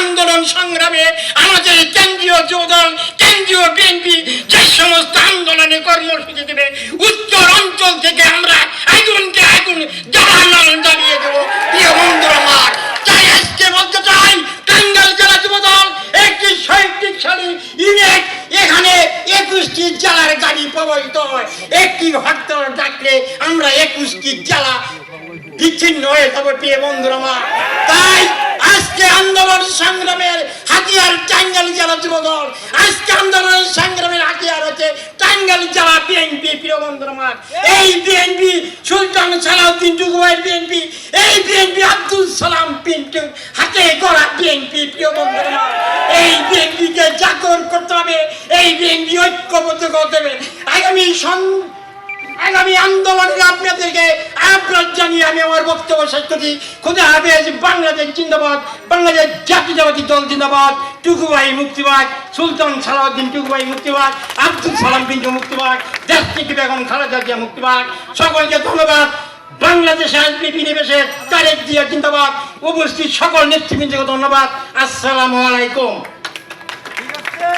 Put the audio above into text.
আন্দোলন সংগ্রামে আমাদের কেন্দ্রীয় যুবদল, কেন্দ্রীয় বিএনপি যে সমস্ত আন্দোলনে কর্মসূচি দেবে, উত্তর অঞ্চল থেকে আমরা আগুনকে আগুন জ্বালানো জ্বালিয়ে দেবো। প্রিয় বন্ধুরা আমার, তাই আজকে বলতে চাই টাঙ্গাইল জেলা যুবদল একটি শৈক্ষিকশালী ইউনিট, এখানে একুশটি জেলার গাড়ি প্রবাহিত হয়। একটি হরতাল ডাকলে আমরা একুশটি জেলা বিচ্ছিন্ন হয়ে যাব, প্রিয় বন্ধুরা আমার। তাই আজকে আন্দোলন সংগ্রামের হাতিয়ার টাঙ্গাইল জেলা যুবদল। আজকে আন্দোলন সংগ্রামের হাতিয়ার হচ্ছে টাঙ্গাইল জেলা বিএনপি প্রিয় বন্ধুরা এই বিএনপি সুলতান সালাউদ্দিন টুকুয়ের বিএনপি এই বিএনপি আব্দুল সালাম পিন্টু হাতে গড়া বিএনপি প্রিয় বন্ধুরা এই বিএনপিকে জাগরণ করতে হবে, এই বিএনপি ঐক্যবদ্ধ করতে হবে। আগামী আগামী আন্দোলনে আপনাদেরকে আহ্বান জানিয়ে আমি আমার বক্তব্য খুদে হাফেজ বাংলাদেশ জিন্দাবাদ, বাংলাদেশ জাতীয়তাবাদী দল জিন্দাবাদ টুকুভাই মুক্তিবাদ, সুলতান সালাউদ্দিন টুকুভাই মুক্তিবাদ, আব্দুল সালাম বিন্দু মুক্তিবাদ দেশ থেকে বেগম খালেদা জিয়া মুক্তিবাদ। সকলকে ধন্যবাদ। বাংলাদেশ আসবে বিনিবেশে, তারেক জিয়া জিন্দাবাদ। উপস্থিত সকল নেতৃবৃন্দকে ধন্যবাদ। আসসালামু আলাইকুম।